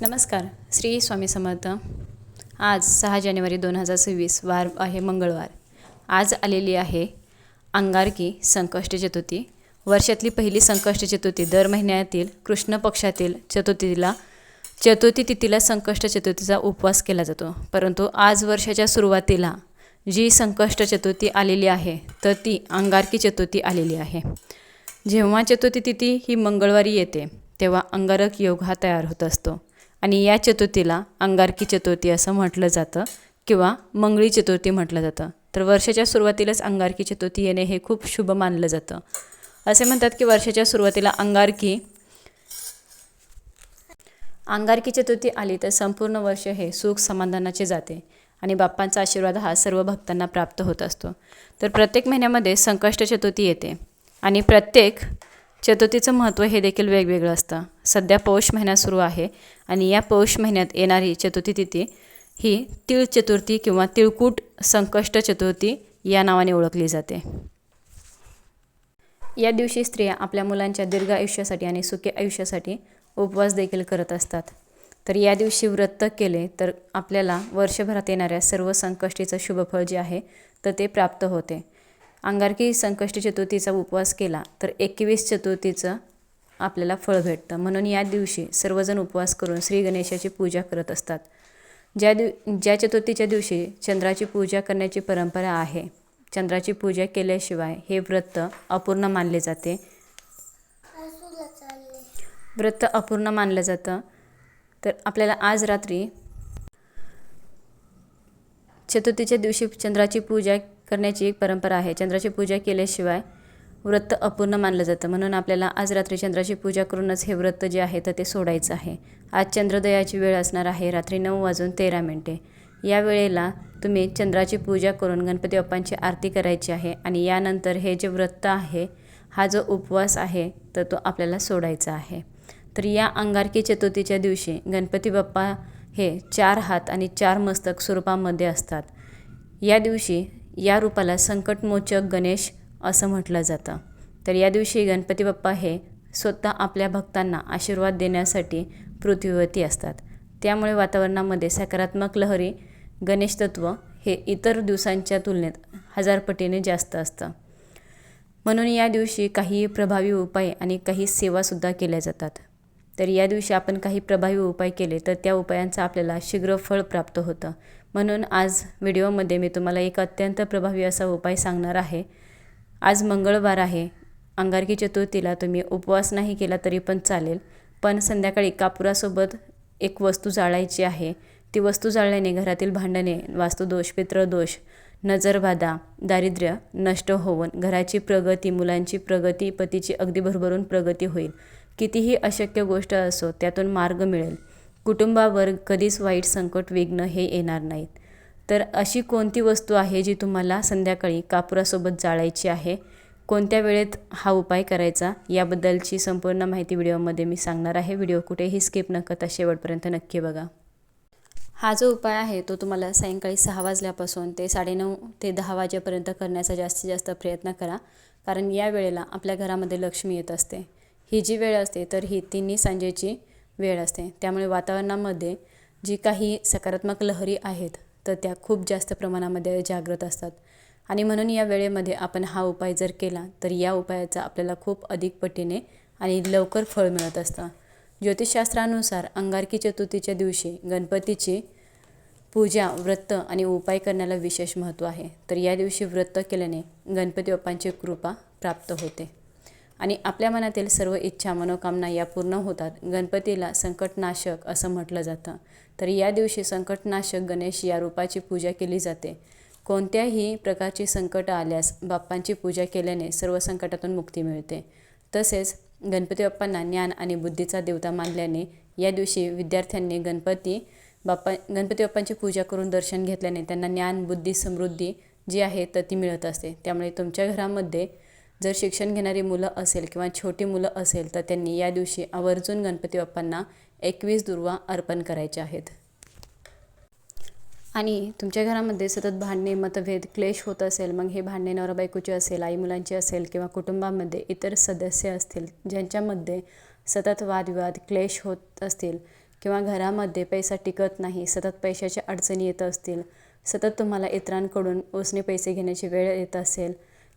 नमस्कार श्री स्वामी समर्थ. आज सहा जानेवारी दोन हजार सव्वीस वार आहे मंगळवार. आज आलेली आहे अंगारकी संकष्ट चतुर्थी. वर्षातली पहिली संकष्ट चतुर्थी. दर महिन्यातील कृष्ण पक्षातील चतुर्थीला चतुर्थी तिथीला संकष्ट चतुर्थीचा उपवास केला जातो. परंतु आज वर्षाच्या सुरुवातीला जी संकष्ट चतुर्थी आलेली आहे तर ती अंगारकी चतुर्थी आलेली आहे. जेव्हा चतुर्थी तिथी ही मंगळवारी येते तेव्हा अंगारक योग हा तयार होत असतो. आणि या चतुर्थीला अंगारकी चतुर्थी असं म्हटलं जातं किंवा मंगळी चतुर्थी म्हटलं जातं. तर वर्षाच्या सुरुवातीलाच अंगारकी चतुर्थी येणे हे खूप शुभ मानलं जातं. असे म्हणतात की वर्षाच्या सुरुवातीला अंगारकी अंगारकी चतुर्थी आली तर संपूर्ण वर्ष हे सुख समाधानाचे जाते आणि बाप्पांचा आशीर्वाद हा सर्व भक्तांना प्राप्त होत असतो. तर प्रत्येक महिन्यामध्ये संकष्ट चतुर्थी येते आणि प्रत्येक चतुर्थीचं महत्त्व हे देखील वेगवेगळं असतं. सध्या पौष महिना सुरू आहे आणि या पौष महिन्यात येणारी चतुर्थी तिथी ही तिळ चतुर्थी किंवा तिळकूट संकष्ट चतुर्थी या नावाने ओळखली जाते. या दिवशी स्त्रिया आपल्या मुलांच्या दीर्घ आयुष्यासाठी आणि सुखी आयुष्यासाठी उपवास देखील करत असतात. तर या दिवशी व्रत केले तर आपल्याला वर्षभरात येणाऱ्या सर्व संकष्टीचं शुभफळ जे आहे तर ते प्राप्त होते. अंगारकी संकष्टी चतुर्थीचा उपवास केला तर एकवीस चतुर्थीचं आपल्याला फळ भेटतं. म्हणून या दिवशी सर्वजण उपवास करून श्री गणेशाची पूजा करत असतात. ज्या दिव ज्या चतुर्थीच्या दिवशी चंद्राची पूजा करण्याची परंपरा आहे चंद्राची पूजा केल्याशिवाय हे व्रत अपूर्ण मानले जाते. व्रत अपूर्ण मानलं जातं. तर आपल्याला आज रात्री चतुर्थीच्या दिवशी चंद्राची पूजा करण्याची एक परंपरा आहे. चंद्राची पूजा केल्याशिवाय व्रत अपूर्ण मानलं जातं. म्हणून आपल्याला आज रात्री चंद्राची पूजा करूनच हे व्रत जे आहे तर ते सोडायचं आहे. आज चंद्रोदयाची वेळ असणार आहे रात्री नऊ वाजून तेरा मिनटे. या वेळेला तुम्ही चंद्राची पूजा करून गणपती बाप्पांची आरती करायची आहे आणि यानंतर हे जे व्रत आहे हा जो उपवास आहे तर तो आपल्याला सोडायचा आहे. तर या अंगारकी चतुर्थीच्या दिवशी गणपती बाप्पा हे चार हात आणि चार मस्तक स्वरूपामध्ये असतात. या दिवशी या रूपाला संकटमोचक गणेश असं म्हटलं जातं. तर या दिवशी गणपती बाप्पा हे स्वतः आपल्या भक्तांना आशीर्वाद देण्यासाठी पृथ्वीवरती असतात. त्यामुळे वातावरणामध्ये सकारात्मक लहरी गणेश तत्व हे इतर दिवसांच्या तुलनेत हजार पटीने जास्त असतं. म्हणून या दिवशी काही प्रभावी उपाय आणि काही सेवासुद्धा केल्या जातात. तर या दिवशी आपण काही प्रभावी उपाय केले तर त्या उपायांचं आपल्याला शीघ्र फळ प्राप्त होतं. म्हणून आज व्हिडिओमध्ये मी तुम्हाला एक अत्यंत प्रभावी असा उपाय सांगणार आहे. आज मंगळवार आहे. अंगारकी चतुर्थीला तुम्ही उपवास नाही केला तरी पण चालेल. पण संध्याकाळी कापुरासोबत एक वस्तू जाळायची आहे. ती वस्तू जाळल्याने घरातील भांडणे वास्तुदोष पित्रदोष नजरबाधा दारिद्र्य नष्ट होऊन घराची प्रगती मुलांची प्रगती पतीची अगदी भरभरून प्रगती होईल. कितीही अशक्य गोष्ट असो त्यातून मार्ग मिळेल. कुटुंबावर कधीच वाईट संकट विघ्न हे येणार नाहीत. तर अशी कोणती वस्तू आहे जी तुम्हाला संध्याकाळी कापुरासोबत जाळायची आहे? कोणत्या वेळेत हा उपाय करायचा? याबद्दलची संपूर्ण माहिती व्हिडिओमध्ये मी सांगणार आहे. व्हिडिओ कुठेही स्किप न करता शेवटपर्यंत नक्की बघा. हा जो उपाय आहे तो तुम्हाला सायंकाळी सहा वाजल्यापासून ते साडेनऊ ते दहा वाजेपर्यंत करण्याचा जास्तीत जास्त प्रयत्न करा. कारण या वेळेला आपल्या घरामध्ये लक्ष्मी येत असते. ही जी वेळ असते तर ही तिन्ही सांजेची वेळ असते. त्यामुळे वातावरणामध्ये जी काही सकारात्मक लहरी आहेत तर त्या खूप जास्त प्रमाणामध्ये जागृत असतात. आणि म्हणून या वेळेमध्ये आपण हा उपाय जर केला तर या उपायाचा आपल्याला खूप अधिक पटीने आणि लवकर फळ मिळत असतं. ज्योतिषशास्त्रानुसार अंगारकी चतुर्थीच्या दिवशी गणपतीची पूजा व्रत आणि उपाय करण्याला विशेष महत्त्व आहे. तर या दिवशी व्रत केल्याने गणपती बाप्पांची कृपा प्राप्त होते. आणि आपल्या मनातील सर्व इच्छा मनोकामना या पूर्ण होतात. गणपतीला संकटनाशक असं म्हटलं जातं. तर या दिवशी संकटनाशक गणेश या रूपाची पूजा केली जाते. कोणत्याही प्रकारची संकट आल्यास बाप्पांची पूजा केल्याने सर्व संकटातून मुक्ती मिळते. तसेच गणपती बाप्पांना ज्ञान आणि बुद्धीचा देवता मानल्याने या दिवशी विद्यार्थ्यांनी गणपती बाप्पा गणपती बाप्पांची पूजा करून दर्शन घेतल्याने त्यांना ज्ञान बुद्धी समृद्धी जी आहे तर ती मिळत असते. त्यामुळे तुमच्या घरामध्ये जर शिक्षण घेणारी मुलं असेल किंवा छोटी मुलं असेल तर त्यांनी या दिवशी आवर्जून गणपती बाप्पांना एकवीस दुर्वा अर्पण करायचे आहेत. आणि तुमच्या घरामध्ये सतत भांडणे मतभेद क्लेश होत असेल मग हे भांडणे नवरा बायकोचे असेल आई मुलांचे असेल किंवा कुटुंबामध्ये इतर सदस्य असतील ज्यांच्यामध्ये सतत वादविवाद क्लेश होत असतील किंवा घरामध्ये पैसा टिकत नाही सतत पैशाच्या अडचणी येत असतील सतत तुम्हाला इतरांकडून उसने पैसे घेण्याची वेळ येत असेल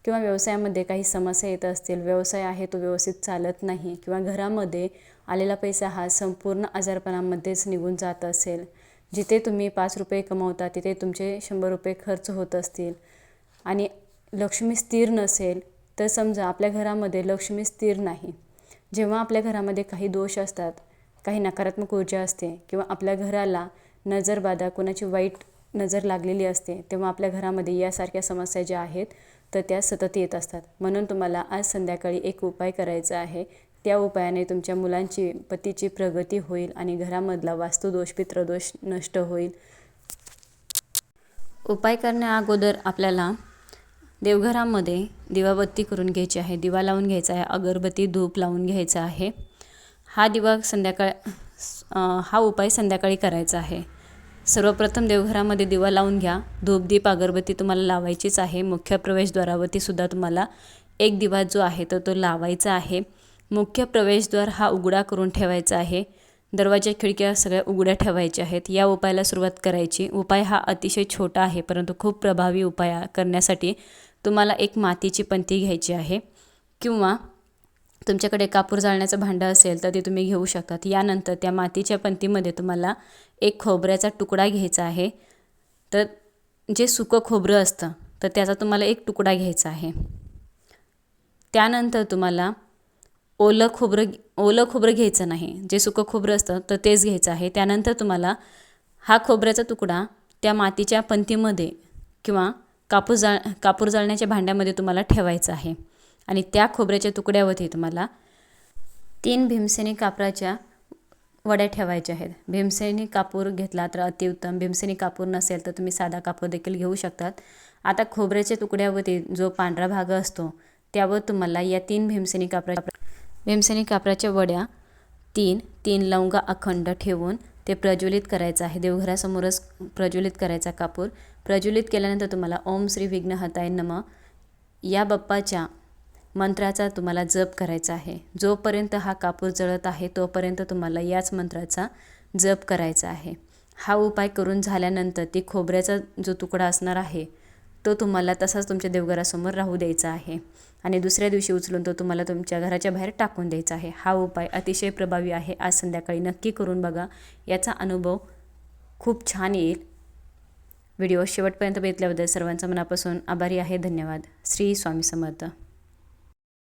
किंवा व्यवसायामध्ये काही समस्या येत असतील व्यवसाय आहे तो व्यवस्थित चालत नाही किंवा घरामध्ये आलेला पैसा हा संपूर्ण आजारपणामध्येच निघून जात असेल जिथे तुम्ही पाच रुपये कमवता तिथे तुमचे शंभर रुपये खर्च होत असतील आणि लक्ष्मी स्थिर नसेल तर समजा आपल्या घरामध्ये लक्ष्मी स्थिर नाही. जेव्हा आपल्या घरामध्ये काही दोष असतात काही नकारात्मक ऊर्जा असते किंवा आपल्या घराला नजरबाधा कोणाची वाईट नजर लागलेली असते तेव्हा आपल्या घरामध्ये यासारख्या समस्या ज्या आहेत तर त्या सतत येत असतात. म्हणून तुम्हाला आज संध्याकाळी एक उपाय करायचा आहे. त्या उपायाने तुमच्या मुलांची पतीची प्रगती होईल आणि घरामधला वास्तुदोष पित्रदोष नष्ट होईल. उपाय करण्याअगोदर आपल्याला देवघरामध्ये दिवाबत्ती करून घ्यायची आहे. दिवा लावून घ्यायचा आहे अगरबत्ती धूप लावून घ्यायचा आहे. हा दिवा संध्याकाळ हा उपाय संध्याकाळी करायचा आहे. सर्वप्रथम देवघरामध्ये दिवा लावून घ्या. धूपदीप अगरबत्ती तुम्हाला लावायचीच आहे. मुख्य प्रवेशद्वारावरती सुद्धा तुम्हाला एक दिवा जो आहे तर तो लावायचा आहे. मुख्य प्रवेशद्वार हा उघडा करून ठेवायचा आहे. दरवाजा खिडक्या सगळ्या उघड्या ठेवायच्या आहेत. या उपायाला सुरुवात करायची. उपाय हा अतिशय छोटा आहे परंतु खूप प्रभावी उपाय करण्यासाठी तुम्हाला एक मातीची पंती घ्यायची आहे किंवा तुमच्याकडे कापूर जाळण्याचं भांडं असेल तर ते तुम्ही घेऊ शकतात. यानंतर त्या मातीच्या पंतीमध्ये तुम्हाला एक खोबऱ्याचा तुकडा घ्यायचा आहे. तर जे सुकं खोबरं असतं तर त्याचा तुम्हाला एक तुकडा घ्यायचा आहे. त्यानंतर तुम्हाला ओलं खोबरं ओलं खोबरं घ्यायचं नाही. जे सुकं खोबरं असतं तर तेच घ्यायचं आहे. त्यानंतर तुम्हाला हा खोबऱ्याचा तुकडा त्या मातीच्या पंतीमध्ये किंवा कापूर जाळ कापूर जाळण्याच्या भांड्यामध्ये तुम्हाला ठेवायचा आहे. आणि त्या खोबऱ्याच्या तुकड्यावरती तुम्हाला तीन भीमसेनी कापराच्या वड्या ठेवायच्या आहेत. भीमसेनी कापूर घेतला तर अतिउत्तम. भीमसेनी कापूर नसेल तर तुम्ही साधा कापूर देखील घेऊ शकतात. आता खोबऱ्याच्या तुकड्यावरती जो पांढरा भाग असतो त्यावर तुम्हाला या तीन भीमसेनी कापरा भीमसेनी कापराच्या वड्या तीन तीन लवंगा अखंड ठेवून ते प्रज्वलित करायचं आहे. देवघरासमोरच प्रज्वलित करायचा कापूर. प्रज्वलित केल्यानंतर तुम्हाला ओम श्री विघ्नहताय नम. या बाप्पाच्या मंत्राचा तुम्हाला जप करायचा आहे. जोपर्यंत हा कापूर जळत आहे तोपर्यंत तुम्हाला याच मंत्राचा जप करायचा आहे. हा उपाय करून झाल्यानंतर ती खोबऱ्याचा जो तुकडा असणार आहे तो तुम्हाला तसाच तुमच्या देवघरासमोर राहू द्यायचा आहे. आणि दुसऱ्या दिवशी उचलून तो तुम्हाला तुमच्या घराच्या बाहेर टाकून द्यायचा आहे. हा उपाय अतिशय प्रभावी आहे. आज संध्याकाळी नक्की करून बघा. याचा अनुभव खूप छान येईल. व्हिडिओ शेवटपर्यंत बघितल्याबद्दल सर्वांचा मनापासून आभारी आहे. धन्यवाद. श्री स्वामी समर्थ.